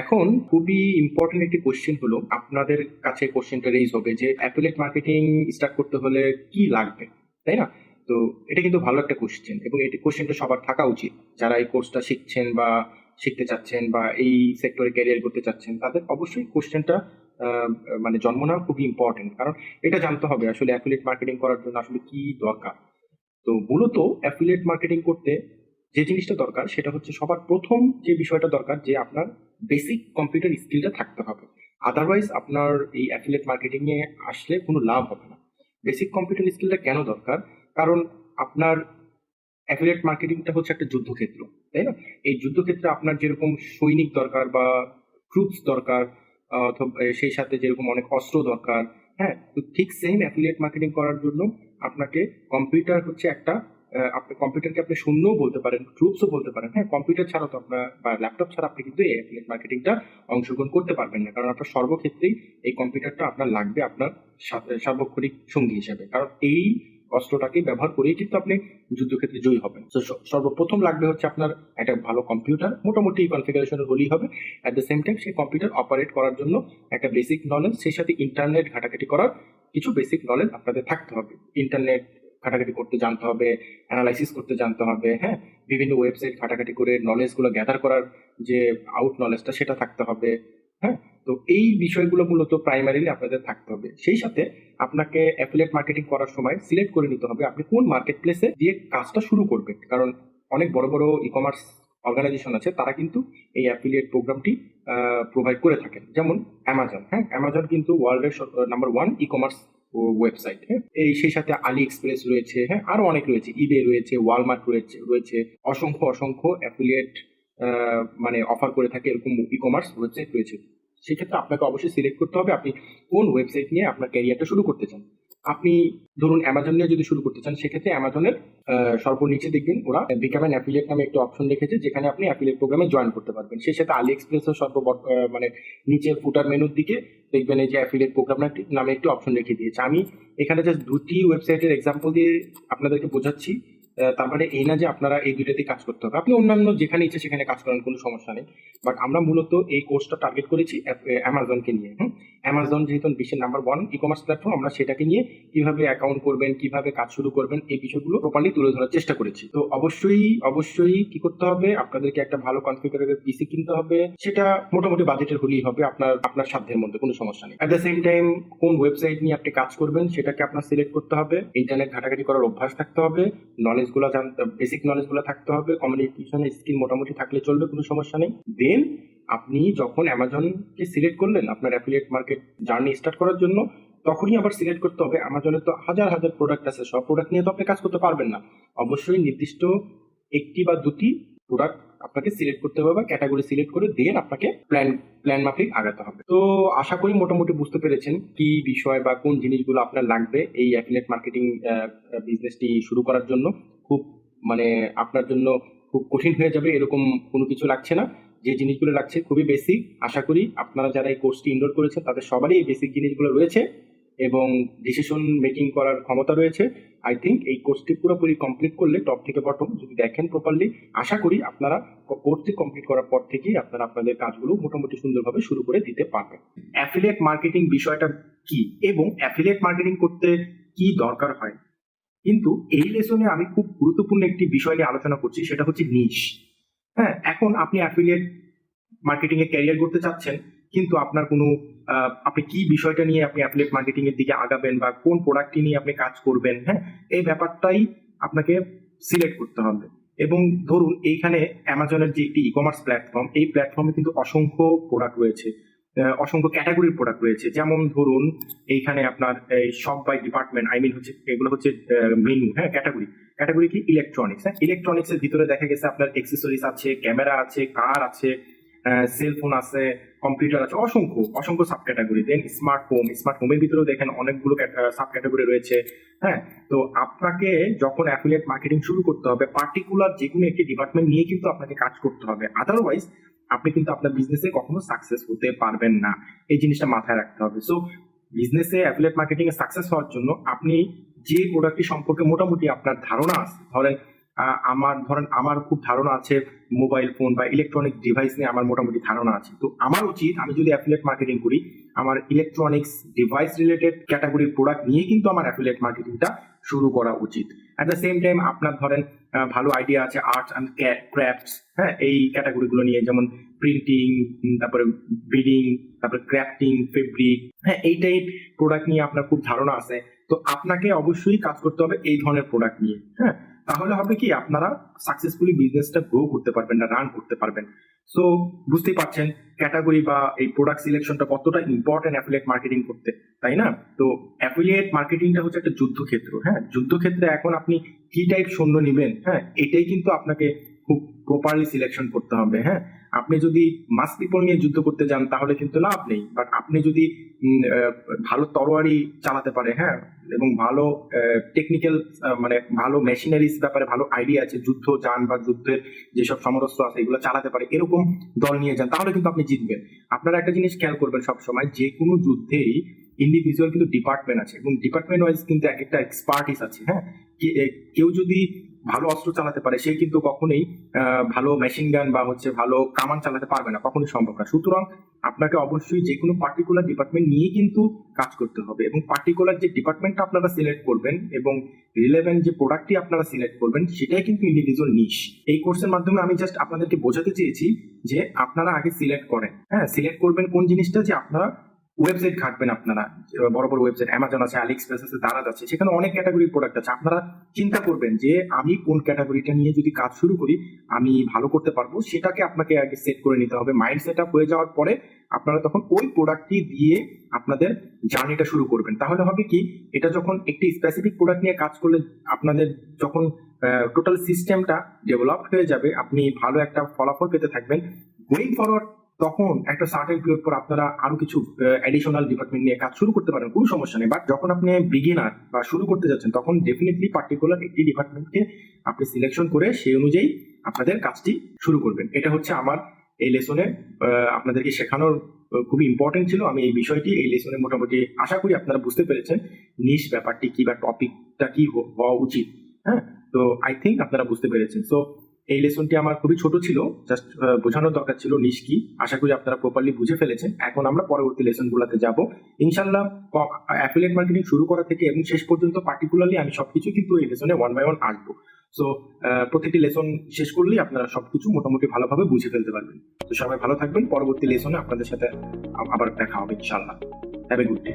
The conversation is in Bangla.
এখন খুবই ইম্পর্টেন্ট একটি কোশ্চেন হলো, আপনাদের কাছে কোশ্চেনটা রেজ হবে যে অ্যাফিলিয়েট মার্কেটিং স্টার্ট করতে হলে কি লাগবে? তাই না? তো এটা কিন্তু ভালো একটা কোশ্চেন এবং এটি কোশ্চেনটা সবার থাকা উচিত। যারা এই কোর্সটা শিখছেন বা শিখতে চাচ্ছেন বা এই সেক্টরে ক্যারিয়ার করতে চাচ্ছেন, তাদের অবশ্যই কোশ্চেনটা মানে জন্ম নেওয়া খুবই ইম্পর্টেন্ট কারণ এটা জানতে হবে আসলে অ্যাফিলিয়েট মার্কেটিং করার জন্য আসলে কি দরকার। তো মূলত অ্যাফিলিয়েট মার্কেটিং করতে যে জিনিসটা দরকার সেটা হচ্ছে সবার প্রথম যে বিষয়টা দরকার যে আপনার বেসিক কম্পিউটার স্কিলটা থাকতে হবে। আদারওয়াইজ আপনার এই অ্যাফিলিয়েট মার্কেটিং এ আসলে কোনো লাভ হবে না। বেসিক কম্পিউটার স্কিলটা কেন দরকার? কারণ আপনার অ্যাফিলিয়েট মার্কেটিংটা হচ্ছে একটা যুদ্ধক্ষেত্র, তাই না? এই যুদ্ধক্ষেত্রে আপনার যেরকম সৈনিক দরকার বা ট্রুপস দরকার অথবা সেই সাথে যেরকম অনেক অস্ত্র দরকার হ্যাঁ? তো ঠিক সেম অ্যাফিলিয়েট মার্কেটিং করার জন্য আপনাকে কম্পিউটার হচ্ছে একটা আপনি কম্পিউটারকে আপনি শূন্যও বলতে পারেন ট্রুপসও বলতে পারেন। হ্যাঁ কম্পিউটার ছাড়া তো আপনার, বা ল্যাপটপ ছাড়া আপনি কিন্তু এই অ্যাফিলিয়েট মার্কেটিংটা অংশগ্রহণ করতে পারবেন না। কারণ আপনার সর্বক্ষেত্রেই এই কম্পিউটারটা আপনার লাগবে আপনার সার্বক্ষণিক সঙ্গী হিসাবে। কারণ এই অস্ত্রটাকে ব্যবহার করেই কিন্তু আপনি যুদ্ধক্ষেত্রে জয়ী হবেন। তো সর্বপ্রথম লাগবে হচ্ছে আপনার একটা ভালো কম্পিউটার মোটামুটি কনফিগারেশনের হলেই হবে। অ্যাট দ্য সেম টাইম সেই কম্পিউটার অপারেট করার জন্য একটা বেসিক নলেজ সেই সাথে ইন্টারনেট ঘাটাঘাটি করার কিছু বেসিক নলেজ আপনাদের থাকতে হবে। ইন্টারনেট ঘাটাঘাটি করতে জানতে হবে অ্যানালাইসিস করতে জানতে হবে হ্যাঁ? বিভিন্ন ওয়েবসাইট ঘাটাঘাটি করে নলেজগুলো গ্যাদার করার যে আউট নলেজটা সেটা থাকতে হবে হ্যাঁ? তো এই বিষয়গুলো মূলত প্রাইমারিলি আপনাদের থাকতে হবে। সেই সাথে আপনাকে অ্যাফিলেট মার্কেটিং করার সময় সিলেক্ট করে নিতে হবে আপনি কোন মার্কেট প্লেসে দিয়ে কাজটা শুরু করবেন। কারণ অনেক বড় বড় ই কমার্স অর্গানাইজেশন আছে, তারা কিন্তু এই অ্যাফিলিয়েট প্রোগ্রামটি প্রোভাইড করে থাকেন। যেমন অ্যামাজন হ্যাঁ? অ্যামাজন কিন্তু ওয়ার্ল্ডের number one e commerce website হ্যাঁ? এই সেই সাথে আলি এক্সপ্রেস রয়েছে হ্যাঁ? আরও অনেক রয়েছে। ইবে রয়েছে ওয়ালমার্ট রয়েছে রয়েছে। অসংখ্য অসংখ্য অ্যাফিলিয়েট মানে অফার করে থাকে এরকম ই কমার্স ওয়েবসাইট রয়েছে। সেক্ষেত্রে আপনাকে অবশ্যই সিলেক্ট করতে হবে। আপনি কোন ওয়েবসাইট নিয়ে আপনার ক্যারিয়ারটা শুরু করতে চান? আপনি ধরুন অ্যামাজন নিয়ে যদি শুরু করতে চান, সেক্ষেত্রে অ্যামাজনের সর্বনিচে দেখবেন ওরা বিকাম অ্যাফিলিয়েট নামে একটি অপশন রেখেছে, যেখানে আপনি অ্যাফিলিয়েট প্রোগ্রামে জয়েন করতে পারবেন। সেই সাথে আলি এক্সপ্রেসও সর্ব মানে নিচের ফুটার মেনুর দিকে দেখবেন এই যে অ্যাফিলিয়েট প্রোগ্রাম নামে একটি অপশন রেখে দিয়েছে। আমি এখানে জাস্ট দুটি ওয়েবসাইটের এক্সাম্পল দিয়ে আপনাদেরকে বোঝাচ্ছি। তার মানে এই না যে আপনারা এই দুইটাতে কাজ করতে হবে। আপনি অন্যান্য যেখানে ইচ্ছে সেখানে কাজ করেন, কোনো সমস্যা নেই। বাট আমরা মূলত এই কোর্সটা টার্গেট করেছি অ্যামাজনকে নিয়ে, হুম? অ্যামাজন যেহেতু বিশ্বের number one e commerce platform আমরা সেটাকে নিয়ে কীভাবে অ্যাকাউন্ট করবেন, কীভাবে কাজ শুরু করবেন, এই বিষয়গুলো প্রপারলি তুলে ধরার চেষ্টা করেছি। তো অবশ্যই অবশ্যই কি করতে হবে? আপনাদেরকে একটা ভালো কনফিগারের পিসি কিনতে হবে। সেটা মোটামুটি বাজেটের হলেই হবে আপনার আপনার সাধ্যের মধ্যে, কোনো সমস্যা নেই। অ্যাট দ্য সেম টাইম কোন ওয়েবসাইট নিয়ে আপনি কাজ করবেন, সেটাকে আপনার সিলেক্ট করতে হবে। ইন্টারনেট ঘাটাঘাটি করার অভ্যাস থাকতে হবে। নলেজ গুলো জানতে বেসিক নলেজগুলো থাকতে হবে কমিউনিকেশনের স্কিল মোটামুটি থাকলে চলবে, কোনো সমস্যা নেই। দেন আপনি যখন অ্যামাজনকে সিলেক্ট করলেন, আপনার অ্যাফিলিয়েট মার্কেট জার্নি স্টার্ট করার জন্য, তখনই আবার সিলেক্ট করতে হবে। অ্যামাজনের তো হাজার হাজার প্রোডাক্ট আছে, সব প্রোডাক্ট নিয়ে তো আপনি কাজ করতে পারবেন না। অবশ্যই নির্দিষ্ট একটি বা দুটি প্রোডাক্ট আপনাকে সিলেক্ট করতে হবে বা ক্যাটাগরি সিলেক্ট করে দেন আপনাকে প্ল্যান প্ল্যান মাফিক আগাতে হবে। তো আশা করি মোটামুটি বুঝতে পেরেছেন কি বিষয় বা কোন জিনিসগুলো আপনার লাগবে এই অ্যাফিলিয়েট মার্কেটিং বিজনেসটি শুরু করার জন্য। খুব মানে আপনার জন্য খুব কঠিন হয়ে যাবে, এরকম কোনো কিছু লাগছে না। যে জিনিসগুলো লাগছে খুবই বেসিক আশা করি আপনারা যারা এই কোর্সটি ইনরোল করেছেন, তাদের সবারই এই বেসিক জিনিসগুলো রয়েছে এবং ডিসিশন মেকিং করার ক্ষমতা রয়েছে। আই থিঙ্ক এই কোর্সটি পুরোপুরি কমপ্লিট করলে টপ থেকে বটম যদি দেখেন প্রপারলি আশা করি আপনারা কোর্সটি কমপ্লিট করার পর থেকেই আপনারা আপনাদের কাজগুলো মোটামুটি সুন্দরভাবে শুরু করে দিতে পারবেন। অ্যাফিলিয়েট মার্কেটিং বিষয়টা কি? এবং অ্যাফিলিয়েট মার্কেটিং করতে কি দরকার হয়? কিন্তু এই লেসনে আমি খুব গুরুত্বপূর্ণ একটি বিষয় নিয়ে আলোচনা করছি, সেটা হচ্ছে নিশ হ্যাঁ এখন আপনি অ্যাফিলিয়েট মার্কেটিং এ ক্যারিয়ার করতে চাচ্ছেন, কিন্তু আপনার কোনো আপনি কি বিষয়টা নিয়ে আপনি অ্যাফিলিয়েট মার্কেটিং এর দিকে আগাবেন বা কোন প্রোডাক্টটি নিয়ে আপনি কাজ করবেন হ্যাঁ এই ব্যাপারটাই আপনাকে সিলেক্ট করতে হবে। এবং ধরুন, এইখানে অ্যামাজনের যে একটি ই কমার্স প্ল্যাটফর্ম এই প্ল্যাটফর্মে কিন্তু অসংখ্য প্রোডাক্ট রয়েছে। অসংখ্য ক্যাটাগরির প্রোডাক্ট রয়েছে। যেমন ধরুন, এইখানে আপনার, এই সব বাই ডিপার্টমেন্ট আই মিন হচ্ছে, এগুলো হচ্ছে মেনু হ্যাঁ ক্যাটাগরি ক্যাটাগরি কি? ইলেকট্রনিক্স হ্যাঁ? ইলেকট্রনিক্স এর ভিতরে দেখা গেছে আপনার এক্সেসরিজ আছে ক্যামেরা আছে কার আছে সেলফোন আছে কম্পিউটার আছে, অসংখ্য অসংখ্য sub category then smart home smart হোমের ভিতরেও দেখেন অনেকগুলো সাব ক্যাটাগরি রয়েছে হ্যাঁ? তো আপনাকে যখন অ্যাফিলিয়েট মার্কেটিং শুরু করতে হবে পার্টিকুলার যে কোনো একটি ডিপার্টমেন্ট নিয়ে কিন্তু আপনাকে কাজ করতে হবে। আদারওয়াইজ আপনি কিন্তু আপনার বিজনেসে কখনো সাকসেস হতে পারবেন না। এই জিনিসটা মাথায় রাখতে হবে। সো বিজনেসে অ্যাফিলিয়েট মার্কেটিং এ সাকসেস হওয়ার জন্য আপনি যে প্রোডাক্টটি সম্পর্কে মোটামুটি আপনার ধারণা আছে, ধরেন আমার ধরেন আমার খুব ধারণা আছে মোবাইল ফোন বা ইলেকট্রনিক ডিভাইস নিয়ে আমার মোটামুটি ধারণা আছে। তো আমার উচিত আমি যদি অ্যাফিলিয়েট মার্কেটিং করি, আমার ইলেকট্রনিক্স ডিভাইস রিলেটেড ক্যাটাগরির প্রোডাক্ট নিয়ে কিন্তু আমার অ্যাফিলিয়েট মার্কেটিংটা শুরু করা উচিত। অ্যাট দ্য সেম টাইম আপনার ধরেন ভালো আইডিয়া আছে আর্ট অ্যান্ড ক্রাফটস হ্যাঁ? এই ক্যাটাগরিগুলো নিয়ে, যেমন প্রিন্টিং তারপরে বিডিং তারপরে ক্র্যাফটিং ফেব্রিক হ্যাঁ? এই টাইপ প্রোডাক্ট নিয়ে আপনার খুব ধারণা আছে। তো আপনাকে অবশ্যই কাজ করতে হবে এই ধরনের প্রোডাক্ট নিয়ে হ্যাঁ? তাহলে হবে কি, আপনারা সাকসেসফুলি বিজনেসটা গ্রো করতে পারবেন না রান করতে পারবেন। সো বুঝতেই পারছেন ক্যাটাগরি বা এই প্রোডাক্ট সিলেকশনটা কতটা ইম্পর্টেন্ট অ্যাফিলিয়েট মার্কেটিং করতে, তাই না? তো অ্যাফিলিয়েট মার্কেটিংটা হচ্ছে একটা যুদ্ধক্ষেত্র হ্যাঁ? যুদ্ধক্ষেত্রে এখন আপনি কি টাইপ সৈন্য নেবেন হ্যাঁ? এটাই কিন্তু আপনাকে প্রপারলি সিলেকশন করতে হবে হ্যাঁ? আপনি যদি মাস পিপল নিয়ে যুদ্ধ করতে যান, তাহলে কিন্তু লাভ নেই। বাট আপনি যদি ভালো তরোয়ারি চালাতে পারে হ্যাঁ? এবং ভালো টেকনিক্যাল মানে ভালো মেশিনারিজ ব্যাপারে ভালো আইডিয়া আছে, যুদ্ধ, যান বা যুদ্ধের যেসব সমরস্ত্র আছে, এগুলো চালাতে পারে, এরকম দল নিয়ে যান, তাহলে কিন্তু আপনি জিতবেন। আপনারা একটা জিনিস খেয়াল করবেন সবসময়, যে কোনো যুদ্ধেই ইন্ডিভিজুয়াল কিন্তু ডিপার্টমেন্ট আছে, এবং ডিপার্টমেন্ট ওয়াইজ কিন্তু এক একটা এক্সপার্টিস আছে হ্যাঁ? কেউ যদি ভালো অস্ত্র চালাতে পারে, সে কিন্তু কখনোই ভালো মেশিন গান বা হচ্ছে ভালো কামান চালাতে পারবে না, কখনোই সম্ভব না। সুতরাং আপনাকে অবশ্যই যে কোনো পার্টিকুলার ডিপার্টমেন্ট নিয়ে কিন্তু কাজ করতে হবে এবং পার্টিকুলার যে ডিপার্টমেন্টটা আপনারা সিলেক্ট করবেন এবং রিলেভেন্ট যে প্রোডাক্টটি আপনারা সিলেক্ট করবেন, সেটাই কিন্তু ইন্ডিভিজুয়াল নিশ এই কোর্সের মাধ্যমে আমি জাস্ট আপনাদেরকে বোঝাতে চেয়েছি যে আপনারা আগে সিলেক্ট করেন। হ্যাঁ সিলেক্ট করবেন কোন জিনিসটা যে আপনারা ওয়েবসাইট ঘাটবেন আপনারা। বড় বড় ওয়েবসাইট অ্যামাজন আছে আলি এক্সপ্রেস আছে দারাজ আছে, সেখানে অনেক ক্যাটাগরির প্রোডাক্ট আছে। আপনারা চিন্তা করবেন যে আমি কোন ক্যাটাগরিটা নিয়ে যদি কাজ শুরু করি, আমি ভালো করতে পারব, সেটাকে আপনাকে আগে সেট করে নিতে হবে। মাইন্ড সেট আপ হয়ে যাওয়ার পরে আপনারা তখন ওই প্রোডাক্টটি দিয়ে আপনাদের জার্নিটা শুরু করবেন। তাহলে হবে কি, এটা যখন একটি স্পেসিফিক প্রোডাক্ট নিয়ে কাজ করলে আপনাদের যখন টোটাল সিস্টেমটা ডেভেলপ হয়ে যাবে, আপনি ভালো একটা ফলাফল পেতে থাকবেন। গোয়িং ফরওয়ার্ড তখন একটা সার্টেন পিরিয়ড পর আপনারা আরও কিছু অ্যাডিশনাল ডিপার্টমেন্ট নিয়ে কাজ শুরু করতে পারেন, কোনো সমস্যা নেই। বাট যখন আপনি বিগিনার বা শুরু করতে যাচ্ছেন, তখন ডেফিনেটলি পার্টিকুলার একটি ডিপার্টমেন্টকে আপনি সিলেকশন করে সেই অনুযায়ী আপনাদের কাজটি শুরু করবেন। এটা হচ্ছে আমার এই লেসনে আপনাদেরকে শেখানোর খুবই ইম্পর্টেন্ট ছিল। আমি এই বিষয়টি এই লেসনে মোটামুটি আশা করি আপনারা বুঝতে পেরেছেন নিশ ব্যাপারটি কি বা টপিকটা কি হওয়া উচিত। হ্যাঁ? তো আই থিঙ্ক আপনারা বুঝতে পেরেছেন। সো এই লেসনটি আমার খুবই ছোট ছিল জাস্ট বোঝানোর দরকার ছিল নিশ কি আশা করি আপনারা প্রপারলি বুঝে ফেলেছেন। এখন আমরা পরবর্তী লেসন গুলাতে যাব ইনশাল্লাহ অ্যাফিলিয়েট মার্কেটিং শুরু করা থেকে এবং শেষ পর্যন্ত পার্টিকুলারলি আমি সবকিছু কিন্তু এই লেসনে ওয়ান বাই ওয়ান আসব। সো প্রত্যেকটি লেসন শেষ করলেই আপনারা সবকিছু মোটামুটি ভালোভাবে বুঝে ফেলতে পারবেন। তো সবাই ভালো থাকবেন। পরবর্তী লেসনে আপনাদের সাথে আবার দেখা হবে ইনশাল্লাহ হ্যাভ এ গুড ডে